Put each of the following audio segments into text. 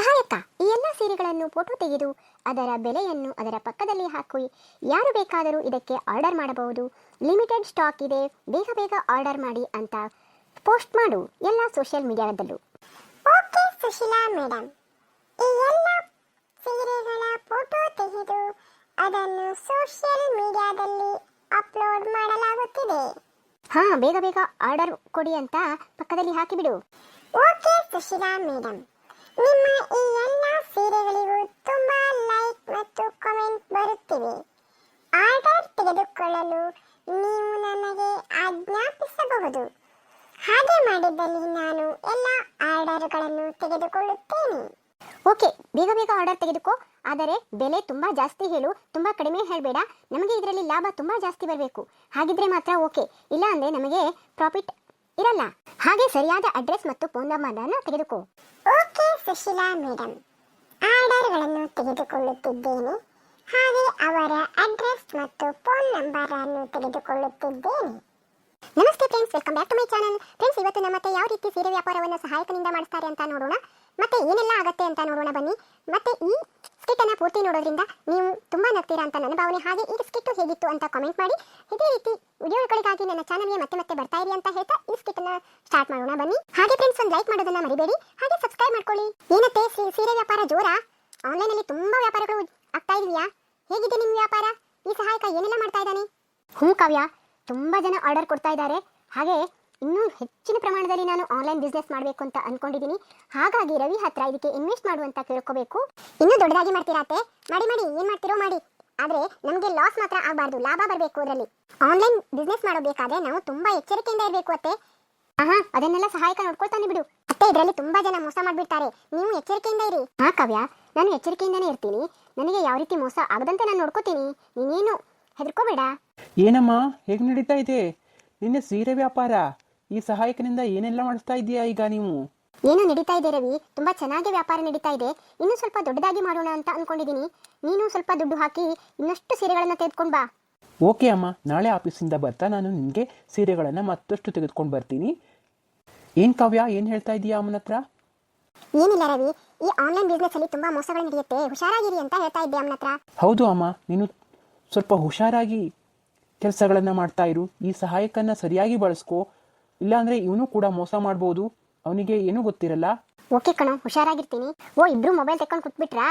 ಸಹಾಯಕ ಈ ಎಲ್ಲ ಸೀರೆಗಳನ್ನು ಫೋಟೋ ತೆಗೆದು ಅದರ ಬೆಲೆಯನ್ನು ಅದರ ಪಕ್ಕದಲ್ಲಿ ಹಾಕಿ. ಯಾರು ಬೇಕಾದರೂ ಇದಕ್ಕೆ ಆರ್ಡರ್ ಮಾಡಬಹುದು. ಲಿಮಿಟೆಡ್ ಸ್ಟಾಕ್ ಇದೆ. ಬೇಗ ಬೇಗ ಆರ್ಡರ್ ಮಾಡಿ ಅಂತ ಪೋಸ್ಟ್ ಮಾಡು. ಎಲ್ಲ ಸೋಷಿಯಲ್ ಮೀಡಿಯಾದಲ್ಲೂ. ಓಕೆ ಸುಶೀಲಾ ಮೇಡಮ್ ಈ ಎಲ್ಲ ಸೀರೆಗಳ ಫೋಟೋ ತೆಗೆದು ಅದನ್ನು ಸೋಷಿಯಲ್ ಮೀಡಿಯಾದಲ್ಲಿ ಅಪ್ಲೋಡ್ ಮಾಡಲಾಗುತ್ತಿದೆ. ಹಾ ಬೇಗ ಬೇಗ ಆರ್ಡರ್ ಕೊಡಿ ಅಂತ ಪಕ್ಕದಲ್ಲಿ ಹಾಕಿಬಿಡು. ಓಕೆ ಸುಶೀಲಾ ಮೇಡಮ್ ನಿಮ್ಮ ಈ ಎಲ್ಲ ಸೀರೆಗಳಿಗೂ ತುಂಬಾ ಲೈಕ್ ಮತ್ತು ಕಾಮೆಂಟ್ ಬರುತ್ತಿವೆ. ಆರ್ಡರ್ ತೆಗೆದುಕೊಳ್ಳಲು ನೀವು ನನಗೆ ಆಜ್ಞಾಪಿಸಬಹುದು. ಹಾಗೆ ಮಾಡಿದಲ್ಲಿ ನಾನು ಎಲ್ಲ ಆರ್ಡರ್ಗಳನ್ನು ತೆಗೆದುಕೊಳ್ಳುತ್ತೇನೆ. ಓಕೆ ಬೇಗ ಬೇಗ ಆರ್ಡರ್ ತೆಗೆದುಕೋ. ಆದರೆ ಬೆಲೆ ತುಂಬಾ ಜಾಸ್ತಿ ಹೇಳು. ತುಂಬಾ ಕಡಿಮೆ ಹೇಳಬೇಡ. ನಮಗೆ ಇದರಲ್ಲಿ ಲಾಭ ತುಂಬಾ ಜಾಸ್ತಿ ಬರಬೇಕು. ಹಾಗಿದ್ರೆ ಮಾತ್ರ ಓಕೆ ಇಲ್ಲ ಅಂದ್ರೆ ನಮಗೆ ಪ್ರಾಫಿಟ್ ಇರಲ್ಲ. ಹಾಗೆ ಸರಿಯಾದ ಅಡ್ರೆಸ್ ಮತ್ತು ಫೋನ್ ನಂಬರನ್ನು ತೆಗೆದುಕೋ. ಸುಶೀಲಾ ಮೇಡಮ್ ಆರ್ಡರ್ಗಳನ್ನು ತೆಗೆದುಕೊಳ್ಳುತ್ತಿದ್ದೇನೆ. ಹಾಗೆ ಅವರ ಅಡ್ರೆಸ್ ಮತ್ತು ಫೋನ್ ನಂಬರ್ ಅನ್ನು ತೆಗೆದುಕೊಳ್ಳುತ್ತಿದ್ದೇನೆ. ನಮಸ್ತೆ friends, welcome back to my channel. Friends, ಇವತ್ತು ನಮ್ಮ ಯಾವ ರೀತಿ ಸೀರೆ ವ್ಯಾಪಾರವನ್ನು ಸಹಾಯಕನಿಂದ ಮಾಡ್ತಾರೆ ಅಂತ ನೋಡೋಣ. ಮತ್ತೆ ಏನೆಲ್ಲ ಆಗುತ್ತೆ ಅಂತ ನೋಡೋಣ ಬನ್ನಿ. ಮತ್ತೆ ಈ ಸ್ಕಿಟ್ ಅನ್ನ ಪೂರ್ತಿ ನೋಡೋದ್ರಿಂದ ನೀವು ತುಂಬಾ ನಗ್ತೀರಾ ಅಂತ ನನ್ನ ಭಾವನೆ. ಹಾಗೆ ಈ ಸ್ಕಿಟ್ ಹೇಗಿತ್ತು ಅಂತ ಕಾಮೆಂಟ್ ಮಾಡಿ. ಇದೇ ರೀತಿ ವಿಡಿಯೋಗಳಿಗಾಗಿ ನನ್ನ ಚಾನಲ್ಗೆ ಮತ್ತೆ ಮತ್ತೆ ಬರ್ತಾ ಇರಿ ಅಂತ ಹೇಳ್ತಾ ಈ ಸ್ಕಿಟ್ ಅನ್ನ ಸ್ಟಾರ್ಟ್ ಮಾಡೋಣ ಬನ್ನಿ. ಹಾಗೆ ಫ್ರೆಂಡ್ಸ್ ಒಂದು ಲೈಕ್ ಮಾಡೋದನ್ನ ಮರಿಬೇಡಿ. ಹಾಗೆ ಸಬ್ಸ್ಕ್ರೈಬ್ ಮಾಡ್ಕೊಳ್ಳಿ. ಏನತ್ತೆ ಸೀರೆ ವ್ಯಾಪಾರ ಜೋರಾ? ಆನ್ಲೈನ್ ಅಲ್ಲಿ ತುಂಬಾ ವ್ಯಾಪಾರಗಳು ಆಗ್ತಾ ಇದೆಯಾ? ಹೇಗಿದೆ ನಿಮ್ಮ ವ್ಯಾಪಾರ? ಈ ಸಹಾಯಕ ಏನೆಲ್ಲ ಮಾಡ್ತಾ ಇದ್ದಾನೆ? ಹ್ಞೂ ಕಾವ್ಯ, ತುಂಬಾ ಜನ ಆರ್ಡರ್ ಕೊಡ್ತಾ ಇದ್ದಾರೆ. ಹಾಗೆ ಇನ್ನೂ ಹೆಚ್ಚಿನ ಪ್ರಮಾಣದಲ್ಲಿ ನಾನು ಆನ್ಲೈನ್ ಬಿಸ್ನೆಸ್ ಮಾಡಬೇಕು ಅಂತ ಅನ್ಕೊಂಡಿದ್ದೀನಿ ಹಾಗಾಗಿ ರವಿ ಹತ್ರ ಇದಕ್ಕೆ ಇನ್ವೆಸ್ಟ್ ಮಾಡುವಂತ ಕೇಳ್ಕೋಬೇಕು ಇನ್ನೂ ದೊಡ್ಡದಾಗಿ ಮಾಡ್ತೀರಾ ಅತ್ತೆ? ಮಾಡಿ ಮಾಡಿ, ಏನ್ ಮಾಡ್ತಿರೋ ಮಾಡಿ. ಆದ್ರೆ ನಮಗೆ ಲಾಸ್ ಮಾತ್ರ ಆಗಬಾರ್ದು, ಲಾಭ ಬರಬೇಕು ಅದರಲ್ಲಿ. ಆನ್ಲೈನ್ ಬಿಸ್ನೆಸ್ ಮಾಡಬೇಕಾದ್ರೆ ನಾವು ತುಂಬಾ ಎಚ್ಚರಿಕೆಯಿಂದ ಇರಬೇಕು ಅತ್ತೆ. ಹಾ ಅದನ್ನೆಲ್ಲ ಸಹಾಯಕ ನೋಡ್ಕೊಳ್ತಾನೆ ಬಿಡು. ಅತ್ತೆ, ಇದರಲ್ಲಿ ತುಂಬಾ ಜನ ಮೋಸ ಮಾಡ್ಬಿಡ್ತಾರೆ. ನೀವು ಎಚ್ಚರಿಕೆಯಿಂದ ಇರಿ. ಹಾ, ಕಾವ್ಯ, ನಾನು ಎಚ್ಚರಿಕೆಯಿಂದನೇ ಇರ್ತೀನಿ. ನನಗೆ ಯಾವ ರೀತಿ ಮೋಸ ಆಗದಂತೆ ನಾನು ನೋಡ್ಕೋತೀನಿ. ನೀನೇನು ಹೆದರ್ಕೋಬೇಡ? ಏನಮ್ಮ, ಹೇಗೆ ನಡೀತಾ ಇದೆ? ನಿನ್ನೆ ಸೀರೆ ವ್ಯಾಪಾರ. ಈ ಸಹಾಯಕನಿಂದ ಏನೆಲ್ಲ ಮಾಡಿಸ್ತಾ ಇದೀಯಾ ಈಗ ನೀವು? ಏನು ನಡೀತಾ ಇದೆ ರವಿ. ತುಂಬಾ ಚೆನ್ನಾಗಿ ವ್ಯಾಪಾರ ನಡೀತಾ ಇದೆ. ಇನ್ನೂ ಸ್ವಲ್ಪ ದೊಡ್ಡದಾಗಿ ಮಾಡೋಣ ಅಂತ ಅನ್ಕೊಂಡಿದೀನಿ. ನೀನು ಸ್ವಲ್ಪ ದುಡ್ಡು ಹಾಕಿ ಇನ್ನಷ್ಟು ಸೀರೆಗಳನ್ನ ತೆಗೆದುಕೊಂಡು ಬಾ. ಓಕೆ ಅಮ್ಮ. ನಾಳೆ ಆಫೀಸಿಂದ ಬರ್ತಾ ನಾನು ನಿಮಗೆ ಸೀರೆಗಳನ್ನು ಮತ್ತಷ್ಟು ತೆಗೆದುಕೊಂಡು ಬರ್ತೀನಿ. ಏನು ಕಾವ್ಯ ಏನು ಹೇಳ್ತಾ ಇದೀಯಾ ಅಮ್ಮನ ಹತ್ರ? ಏನಿಲ್ಲ ರವಿ. ಈ ಆನ್ಲೈನ್ ಬಿಸ್ನೆಸ್ ಅಲ್ಲಿ ತುಂಬಾ ಮೋಸಗಳು ನಡೆಯುತ್ತೆ. ಹುಷಾರಾಗಿರಿ ಅಂತ ಹೇಳ್ತಾ ಇದ್ದೆ ಅಮ್ಮನ ಹತ್ರ. ಹೌದು ಅಮ್ಮ. ನೀನು ಸ್ವಲ್ಪ ಹುಷಾರಾಗಿ ಕೆಲಸಗಳನ್ನು ಮಾಡ್ತಾ ಇರು. ಈ ಸಹಾಯಕನ ಸರಿಯಾಗಿ ಬಳಸ್ಕೋ. ಇಲ್ಲಾಂದರೆ ಇವನು ಕೂಡ ಮೋಸ ಮಾಡ್ಬೋದು. ಅವನಿಗೆ ಏನೂ ಗೊತ್ತಿರಲ್ಲ. ಓಕೆ ಕಣೋ ಹುಷಾರಾಗಿರ್ತೀನಿ. ಓ ಇಬ್ರು ಮೊಬೈಲ್ ತಕೊಂಡು ಕುತ್ಬಿಟ್ರಾ?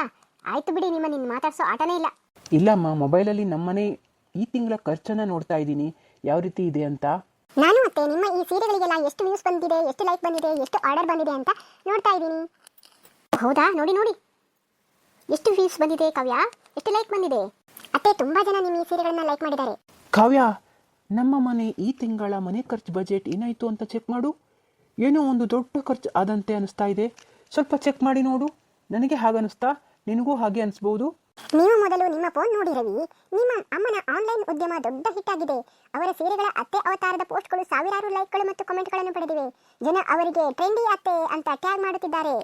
ಆಯ್ತು ಬಿಡಿ ನಿಮ್ಮ ನಿನ್ನ ಮಾತಾಡ್ಸೋ ಆಟನೇ ಇಲ್ಲ. ಇಲ್ಲಮ್ಮ ಮೊಬೈಲಲ್ಲಿ ನಮ್ಮನೆ ಈ ತಿಂಗಳ ಖರ್ಚನ್ನ ನೋಡ್ತಾ ಇದ್ದೀನಿ. ಯಾವ ರೀತಿ ಇದೆ ಅಂತ? ನಾನು ಮತ್ತೆ ನಿಮ್ಮ ಈ ಸೀರೆಗಳಿಗೆಲ್ಲ ಎಷ್ಟು ವ್ಯೂಸ್ ಬಂದಿದೆ ಎಷ್ಟು ಲೈಕ್ ಬಂದಿದೆ ಎಷ್ಟು ಆರ್ಡರ್ ಬಂದಿದೆ ಅಂತ ನೋಡ್ತಾ ಇದ್ದೀನಿ. ಹೌದಾ? ನೋಡಿ ನೋಡಿ. ಎಷ್ಟು ವ್ಯೂಸ್ ಬಂದಿದೆ ಕಾವ್ಯ? ಎಷ್ಟು ಲೈಕ್ ಬಂದಿದೆ? ಅತ್ತೆ ತುಂಬಾ ಜನ ನಿಮ್ಮ ಈ ಸೀರೆಗಳನ್ನ ಲೈಕ್ ಮಾಡಿದ್ದಾರೆ. ಕಾವ್ಯ ನಮ್ಮ ಮನೆ ಈ ತಿಂಗಳ ಮನೆ ಖರ್ಚು ಬಜೆಟ್ ಏನಾಯಿತು ಅಂತ ಚೆಕ್ ಮಾಡು. ಏನೋ ಒಂದು ದೊಡ್ಡ ಖರ್ಚು ಆದಂತೆ ಅನಿಸ್ತಾ ಇದೆ. ಸ್ವಲ್ಪ ಚೆಕ್ ಮಾಡಿ ನೋಡು. ನನಗೆ ಹಾಗನ್ನಿಸ್ತಾ ನಿನಗೂ ಹಾಗೆ ಅನಿಸ್ಬೋದು? ನೀವು ಮೊದಲು ನಿಮ್ಮ ಫೋನ್ ನೋಡಿ ರವಿ. ನಿಮ್ಮ ಅಮ್ಮನ ಆನ್ಲೈನ್ ಉದ್ಯಮ ದೊಡ್ಡ ಹಿಟ್ ಆಗಿದೆ. ಅವರ ಸೀರೆಗಳ ಅತ್ತೆ ಅವತಾರದ ಪೋಸ್ಟ್ಗಳು ಸಾವಿರಾರು ಲೈಕ್ಗಳು ಮತ್ತು ಕಮೆಂಟ್ಗಳನ್ನು ಪಡೆದಿವೆ. ಜನ ಅವರಿಗೆ ಟ್ರೆಂಡಿ ಅತ್ತೆ ಅಂತ ಟ್ಯಾಗ್ ಮಾಡುತ್ತಿದ್ದಾರೆ.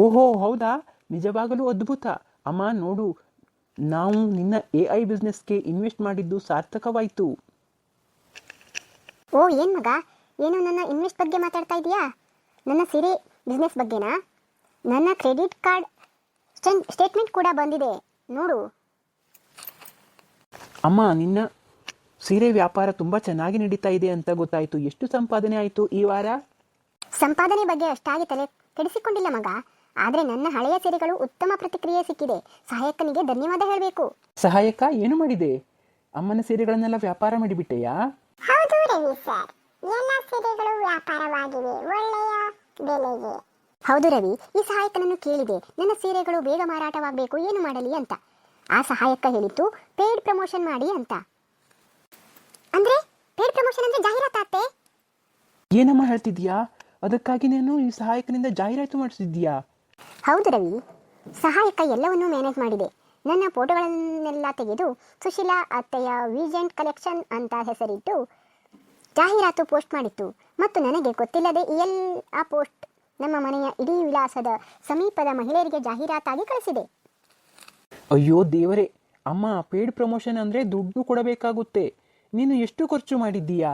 ಓಹೋ ಹೌದಾ? ನಿಜವಾಗಲೂ ಅದ್ಭುತ. ಅಮ್ಮ ನೋಡು. ನಾವು ನಿನ್ನ ಎ ಐ ಬಿಸ್ನೆಸ್ಗೆ ಇನ್ವೆಸ್ಟ್ ಮಾಡಿದ್ದು ಸಾರ್ಥಕವಾಯಿತು. ಓ ಏನ್ ಮಗ? ಏನು ನನ್ನ ಇನ್ವೆಸ್ಟ್ ಬಗ್ಗೆ ಮಾತಾಡ್ತಾ ಇದೀಯಾ? ನನ್ನ ಸಿರಿ ಬಿಸ್ನೆಸ್ ಬಗ್ಗೆನಾ? ನನ್ನ ಕ್ರೆಡಿಟ್ ಕಾರ್ಡ್ ಸ್ಟೇಟ್ಮೆಂಟ್ ಕೂಡ ಬಂದಿದೆ. ನೋಡು. ಅಮ್ಮ ನಿನ್ನ ಸೀರೆ ವ್ಯಾಪಾರ ತುಂಬ ಚೆನ್ನಾಗಿ ನಡೀತಾ ಇದೆ ಅಂತ ಗೊತ್ತಾಯಿತು. ಎಷ್ಟು ಸಂಪಾದನೆ ಆಯಿತು ಈ ವಾರ? ಸಂಪಾದನೆ ಬಗ್ಗೆ ಅಷ್ಟಾಗಿ ತಲೆ ಕೆಡಿಸಿಕೊಂಡಿಲ್ಲ ಮಗ. ಆದ್ರೆ ನನ್ನ ಹಳೆಯ ಸೀರೆಗಳು ಉತ್ತಮ ಪ್ರತಿಕ್ರಿಯೆ ಸಿಕ್ಕಿದೆ. ಸಹಾಯಕನಿಗೆ ಧನ್ಯವಾದ ಹೇಳಬೇಕು. ಸಹಾಯಕ ಏನು ಮಾಡಿದೆ? ಅಮ್ಮನ ಸೀರೆಗಳನ್ನೆಲ್ಲ ವ್ಯಾಪಾರ ಮಾಡಿಬಿಟ್ಟೆಯಾ? ಹೌದು. ರವಿ ಸರ್. ಎಲ್ಲ ಸೀರೆಗಳು ವ್ಯಾಪಾರವಾಗಿವೆ. ಒಳ್ಳೆಯ ಬೆಲೆಗೆ. ಹೌದು ರವಿ ಈ ಸಹಾಯಕನನ್ನು ಕೇಳಿದೆ. ನನ್ನ ಸೀರೆಗಳು ಬೇಗ ಮಾರಾಟವಾಗಬೇಕು. ಏನು ಮಾಡಲಿ ಅಂತ. ಆ ಸಹಾಯಕ ಹೇಳಿತ್ತು ಪೇಡ್ ಪ್ರಮೋಷನ್ ಮಾಡಿ ಅಂತ. ಅಂದ್ರೆ ಪೇಡ್ ಪ್ರಮೋಷನ್ ಅಂದ್ರೆ ಜಾಹೀರಾತಾತೆ ಏನಮ್ಮ ಹೇಳ್ತಿದ್ಯಾ ಅದಕ್ಕಾಗಿ ನೀನು ಈ ಸಹಾಯಕನಿಂದ ಜಾಹೀರಾತು ಮಾಡಿಸಿದ್ಯಾ ಹೌದು ರವಿ. ಸಹಾಯಕ ಎಲ್ಲವನ್ನೂ ಮ್ಯಾನೇಜ್ ಮಾಡಿದೆ. ನನ್ನ ಫೋಟೋಗಳನ್ನೆಲ್ಲ ತೆಗೆದು ಸುಶೀಲಾ ಅತ್ತೆಯ ವೀಜೆಂಟ್ ಕಲೆಕ್ಷನ್ ಅಂತ ಹೆಸರಿಟ್ಟು ಜಾಹೀರಾತು ಪೋಸ್ಟ್ ಮಾಡಿತ್ತು. ಮತ್ತು ನನಗೆ ಗೊತ್ತಿಲ್ಲದೆ ಈ ಆ ಪೋಸ್ಟ್ ನಮ್ಮ ಮನೆಯ ಇಡೀ ವಿಳಾಸದ ಸಮೀಪದ ಮಹಿಳೆಯರಿಗೆ ಜಾಹೀರಾತಾಗಿ ಕಳಿಸಿದೆ. ಅಯ್ಯೋ ದೇವರೇ ಅಮ್ಮ ಪೇಡ್ ಪ್ರಮೋಷನ್ ಅಂದರೆ ದುಡ್ಡು ಕೊಡಬೇಕಾಗುತ್ತೆ. ನೀನು ಎಷ್ಟು ಖರ್ಚು ಮಾಡಿದ್ದೀಯಾ?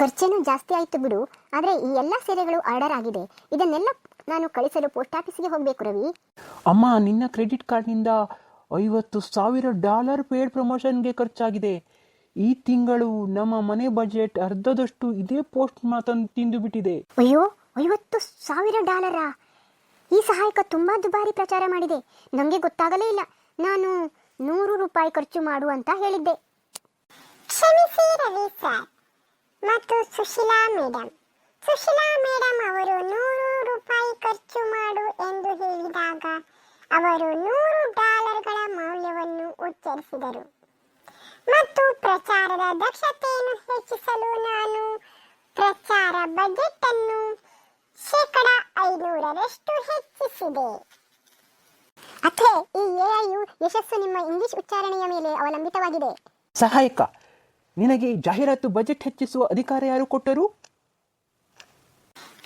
ಖರ್ಚೇನು ಜಾಸ್ತಿ ಆಯ್ತು ಬಿಡು ಆದರೆ ಈ ಎಲ್ಲ ಸೀರೆಗಳು ಆರ್ಡರ್ ಆಗಿದೆ. ಇದನ್ನೆಲ್ಲ ನಾನು ಕಳಿಸಲು ಪೋಸ್ಟ್ ಆಫೀಸ್ಗೆ ಹೋಗಬೇಕು ರವಿ. ಅಮ್ಮ ನಿನ್ನ ಕ್ರೆಡಿಟ್ ಕಾರ್ಡ್ನಿಂದ ಐವತ್ತು ಸಾವಿರ ಡಾಲರ್ ಪೇಡ್ ಪ್ರಮೋಷನ್ಗೆ ಖರ್ಚಾಗಿದೆ. ಈ ತಿಂಗಳು ನಮ್ಮ ಮನೆ ಬಜೆಟ್ ಅರ್ಧದಷ್ಟು ಇದೇ ಪೋಸ್ಟ್ ಮಾತನ್ನು ತಿಂದು ಬಿಟ್ಟಿದೆ. ಅಯ್ಯೋ ಐವತ್ತು ಸಾವಿರ ಡಾಲರ. ಈ ಸಹಾಯಕ ತುಂಬಾ ದುಬಾರಿ ಪ್ರಚಾರ ಮಾಡಿದೆ. ನನಗೆ ಗೊತ್ತಾಗಲೇ ಇಲ್ಲ. ನಾನು ನೂರು ರೂಪಾಯಿ ಖರ್ಚು ಮಾಡು ಅಂತ ಹೇಳಿದ್ದೆ. ಕ್ಷಮಿಸಿ ರವಿ ಸರ್. ಮತ್ತು ಸುಶೀಲಾ ಮೇಡಮ್ ಸುಶೀಲಾ ಮೇಡಮ್ ಅವರು ನೂರು ರೂಪಾಯಿ ಖರ್ಚು ಮಾಡು ಎಂದು ಹೇಳಿದಾಗ ಅವರು ನೂರು ಡಾಲರ್ಗಳ ಮೌಲ್ಯವನ್ನು ಉಚ್ಚರಿಸಿದರು. ಮತ್ತು ಪ್ರಚಾರದ ದಕ್ಷತೆಯನ್ನು ಹೆಚ್ಚಿಸಲು ನಾನು ಪ್ರಚಾರ ಬಜೆಟ್ ಅನ್ನು ಶೇಕಡ ಐನೂರರಷ್ಟು ಹೆಚ್ಚಿಸಿದೆ. ಅತ್ತೆ ಈ ಎಐಯು ಯಶಸ್ಸು ನಿಮ್ಮ ಇಂಗ್ಲಿಷ್ ಉಚ್ಚಾರಣೆಯ ಮೇಲೆ ಅವಲಂಬಿತವಾಗಿದೆ. ಸಹಾಯಕ ನಿನಗೆ ಜಾಹೀರಾತು ಬಜೆಟ್ ಹೆಚ್ಚಿಸುವ ಅಧಿಕಾರ ಯಾರು ಕೊಟ್ಟರು?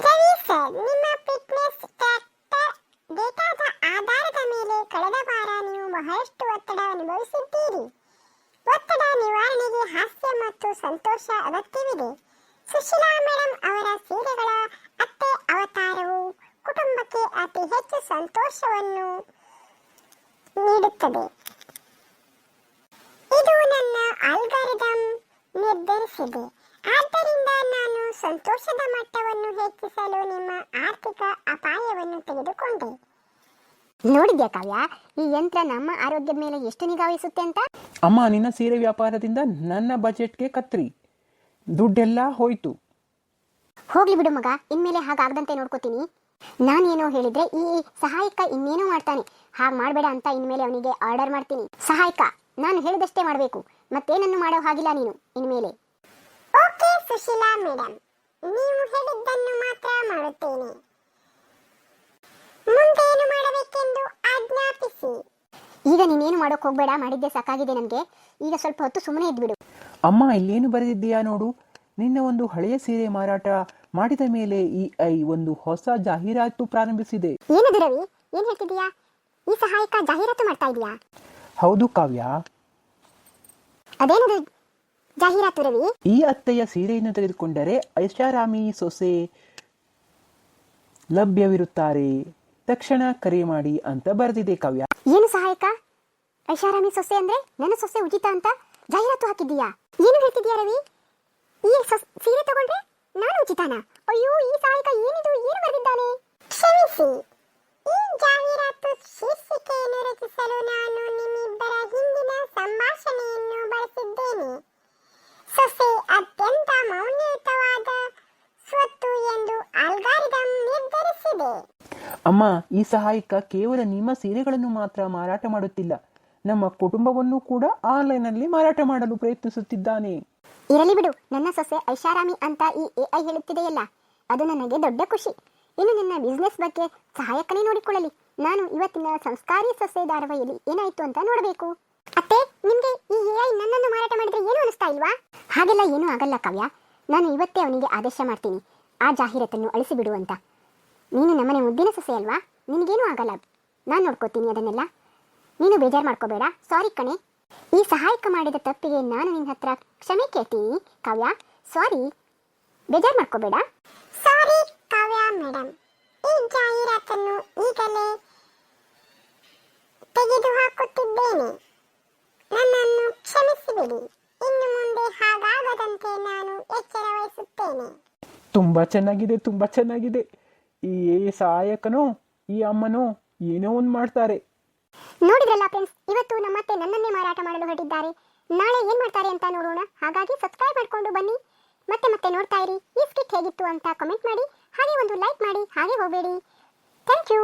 ಸರಿ ಸರ್ ನಿಮ್ಮ ಫಿಟ್ನೆಸ್ ಟ್ರ್ಯಾಕ್ಟರ್ ಡೇಟಾದ ಆಧಾರದ ಮೇಲೆ ಕಳೆದ ವಾರ ನೀವು ಬಹಳಷ್ಟು ಒತ್ತಡ ಅನುಭವಿಸಿದ್ದೀರಿ. ನಿವಾರಣೆಗೆ ಹಾಸ್ಯ ಮತ್ತು ಸಂತೋಷ ಅಗತ್ಯವಿದೆ. ಸುಶೀಲಾ ಮೇಡಮ್ ಅವರ ಸೀರೆಗಳ ಅತ್ತೆ ಅವತಾರವು ಕುಟುಂಬಕ್ಕೆ ಅತಿ ಹೆಚ್ಚು ಸಂತೋಷವನ್ನು ನೀಡುತ್ತದೆ. ಇದು ನನ್ನ ಆಲ್ಗಾರಿದಮ್ ನಿರ್ಧರಿಸಿದೆ. ಆದ್ದರಿಂದ ನಾನು ಸಂತೋಷದ ಮಟ್ಟವನ್ನು ಹೆಚ್ಚಿಸಲು ನಿಮ್ಮ ಆರ್ಥಿಕ ಅಪಾಯವನ್ನು ತೆಗೆದುಕೊಂಡೆ. ನೋಡಿದ್ಯಾ ಕಾವ್ಯ, ಈ ಯಂತ್ರ ನಮ್ಮ ಆರೋಗ್ಯದ ಮೇಲೆ ಎಷ್ಟು ನಿಗಾವಹಿಸುತ್ತೆ ಅಂತ? ಅಮ್ಮ ನಿನ್ನ ಸೀರೆ ವ್ಯಾಪಾರದಿಂದ ನನ್ನ ಬಜೆಟ್ಗೆ ಕತ್ರಿ. ದುಡ್ಡೆಲ್ಲ ಹೋಯ್ತು. ಹೋಗ್ಲಿ ಬಿಡು ಮಗ ಇನ್ಮೇಲೆ ಹಾಗಾಗದಂತೆ ನೋಡ್ಕೋತೀನಿ. ನಾನೇನೋ ಹೇಳಿದ್ರೆ ಈ ಸಹಾಯಕ ಇನ್ನೇನೋ ಮಾಡ್ತಾನೆ. ಹಾಗೆ ಮಾಡಬೇಡ ಅಂತ ಇನ್ಮೇಲೆ ಅವನಿಗೆ ಆರ್ಡರ್ ಮಾಡ್ತೀನಿ. ಸಹಾಯಕ ನಾನು ಹೇಳಿದಷ್ಟೇ ಮಾಡಬೇಕು. ಮತ್ತೇನನ್ನು ಮಾಡೋ ಹಾಗಿಲ್ಲ ನೀನು ಇನ್ಮೇಲೆ. ಓಕೆ ಸುಶೀಲಾ ಮೇಡಮ್ ನೀವು ಹೇಳಿದ್ದನ್ನು ಮಾತ್ರ ಮಾಡುತ್ತೇನೆ. ಈಗ ನೀನೇನು ಮಾಡೋಕೆ ಹೋಗಬೇಡ ಮಾಡಿದ್ದೆ ಸಾಕಾಗಿದೆ ನನಗೆ. ಈಗ ಸ್ವಲ್ಪ ಹೊತ್ತು ಸುಮ್ಮನೆ ಇದ್ಬಿಡು. ಅಮ್ಮ ಇಲ್ಲೇನು ಬರೆದಿದ್ದೀಯಾ ನೋಡು? ನಿನ್ನ ಒಂದು ಹಳೆಯ ಸೀರೆ ಮಾರಾಟ ಮಾಡಿದ ಮೇಲೆ ಈ ಐ ಒಂದು ಹೊಸ ಜಾಹೀರಾತು ಪ್ರಾರಂಭಿಸಿದೆ. ಏನದು ರವಿ? ಏನು ಹೇಳ್ತಿದ್ದೀಯಾ? ಈ ಸಹಾಯಕ ಜಾಹೀರಾತು ಮಾಡ್ತಾ ಇದೀಯಾ? ಹೌದು ಕಾವ್ಯ. ಅದೇನದು ಜಾಹೀರಾತು ರವಿ? ಈ ಅತ್ತೆಯ ಸೀರೆಯನ್ನು ತೆಗೆದುಕೊಂಡರೆ ಐಷಾರಾಮಿ ಸೊಸೆ ಲಭ್ಯವಿರುತ್ತಾರೆ. ತಕ್ಷಣ ಕರೆ ಮಾಡಿ ಅಂತ ಬರೆದಿದೆ ಕಾವ್ಯ. ಐಷಾರಾಮಿ ಸೊಸೆ ಅಂದ್ರೆ ನನ್ನ ಸೊಸೆ ಉಚಿತ ಅಂತ ಜಾಹೀರಾತು ಹಾಕಿದ್ದೀಯಾ? ಏನು ಹೇಳ್ತಿದ್ಯಾ ರವಿ? ಈ ಸೀರೆ ತಗೊಂಡ್ರೆ ನಾನು ಉಚಿತಾನ? ಅಯ್ಯೋ ಈ ಸಹಾಯಕ ಏನಿದು? ಏನು ಬರೆದಿದ್ದಾನೆ? ಕ್ಷಮಿಸಿ. ಈ ಜಾಹೀರಾತು ಶೀರ್ಷಿಕೆಯನ್ನು ರಚಿಸಲು ನಾನು ನಿಮ್ಮಿಬ್ಬರ ಹಿಂದಿನ ಸಂಭಾಷಣೆಯನ್ನು ಬಳಸಿದ್ದೇನೆ. ಸೊಸೆ ಅತ್ಯಂತ ಮೌಲ್ಯಯುತವಾದ ಸ್ವತ್ತು ಎಂದು ಅಲ್ಗಾರಿದಮ್ ನಿರ್ಧರಿಸಿದೆ. ಅಮ್ಮ ಈ ಸಹಾಯಕ ಕೇವಲ ನಿಮ್ಮ ಸೀರೆಗಳನ್ನು ಮಾತ್ರ ಮಾರಾಟ ಮಾಡುತ್ತಿಲ್ಲ. ನಮ್ಮ ಕುಟುಂಬವನ್ನು ಕೂಡ ಆನ್ಲೈನ್ನಲ್ಲಿ ಮಾರಾಟ ಮಾಡಲು ಪ್ರಯತ್ನಿಸುತ್ತಿದ್ದಾನೆ. ಇರಲಿ ಬಿಡು, ನನ್ನ ಸೊಸೆ ಐಷಾರಾಮಿ ಅಂತ ಈ ಎಐ ಹೇಳುತ್ತಿದೆಯಲ್ಲ, ಅದು ನನಗೆ ದೊಡ್ಡ ಖುಷಿ. ಇನ್ನು ನಿನ್ನ ಬಿಸ್ನೆಸ್ ಬಗ್ಗೆ ಸಹಾಯಕನೇ ನೋಡಿಕೊಳ್ಳಲಿ. ನಾನು ಇವತ್ತಿನ ಸಂಸ್ಕಾರಿ ಸೊಸೆ ಧಾರವಾಹಿಯಲ್ಲಿ ಏನಾಯ್ತು ಅಂತ ನೋಡಬೇಕು. ಅತ್ತೆ, ನಿಮ್ಗೆ ಈ ಎಐ ನನ್ನನ್ನು ಮಾರಾಟ ಮಾಡಿದ್ರೆ ಏನು ಅನಿಸ್ತಾ ಇಲ್ವಾ? ಹಾಗೆಲ್ಲ ಏನೂ ಆಗಲ್ಲ ಕಾವ್ಯ. ನಾನು ಇವತ್ತೇ ಅವನಿಗೆ ಆದೇಶ ಮಾಡ್ತೀನಿ. ಆ ಜಾಹೀರಾತನ್ನು ಅಳಿಸಿಬಿಡು ಅಂತ. ನೀನು ನಮ್ಮನೆ ಮುದ್ದಿನ ಸೊಸೆ ಅಲ್ವಾ? ನಿನಗೇನು ಆಗಲ್ಲ. ನಾನು ನೋಡ್ಕೋತೀನಿ ಅದನ್ನೆಲ್ಲ. ನೀನು ಬೇಜಾರು ಮಾಡ್ಕೋಬೇಡ. ಸಾರಿ ಕಣೆ. ಈ ಸಹಾಯಕ ಮಾಡಿದ ತಪ್ಪಿಗೆ ನಾನು ನಿನ್ನ ಹತ್ರ ಕ್ಷಮೆ ಕೇಳ್ತೀನಿ ಕಾವ್ಯ. ಸಾರಿ ಬೇಜಾರು ಮಾಡ್ಕೋಬೇಡ. ಸಾರಿ ಕಾವ್ಯ ಮೇಡಮ್ ಈ ಜಾಹೀರಾತನ್ನು ಈಗಲೇ ತೆಗೆದುಹಾಕುತ್ತಿದ್ದೇನೆ. ನನ್ನನ್ನು ಕ್ಷಮಿಸಿಬಿಡಿ. ಇನ್ನು ಮುಂದೆ ಹಾಗಾಗದಂತೆ ನಾನು ಎಚ್ಚರ ವಹಿಸುತ್ತೇನೆ. ತುಂಬಾ ಚೆನ್ನಾಗಿದೆ ತುಂಬಾ ಚೆನ್ನಾಗಿದೆ. ಈ ಸಹಾಯಕನು ಈ ಅಮ್ಮನೋ ಏನೋ ಒಂದು ಮಾಡ್ತಾರೆ. ನೋಡಿದ್ರಲ್ಲ ಫ್ರೆಂಡ್ಸ್ ಇವತ್ತು ನಮ್ಮತ್ತೆ ನನ್ನನ್ನೇ ಮಾರಾಟ ಮಾಡಲು ಹೊರಟಿದ್ದಾರೆ. ನಾಳೆ ಏನ್ ಮಾಡ್ತಾರೆ ಅಂತ ನೋಡೋಣ. ಹಾಗಾಗಿ ಸಬ್ಸ್ಕ್ರೈಬ್ ಮಾಡ್ಕೊಂಡು ಬನ್ನಿ. ಮತ್ತೆ ಮತ್ತೆ ನೋಡ್ತಾ ಇರಿ. ಈ ಸ್ಕಿಟ್ ಹೇಗಿತ್ತು ಅಂತ ಕಮೆಂಟ್ ಮಾಡಿ. ಹಾಗೆ ಒಂದು ಲೈಕ್ ಮಾಡಿ, ಹಾಗೆ ಹೋಗಬೇಡಿ. Thank you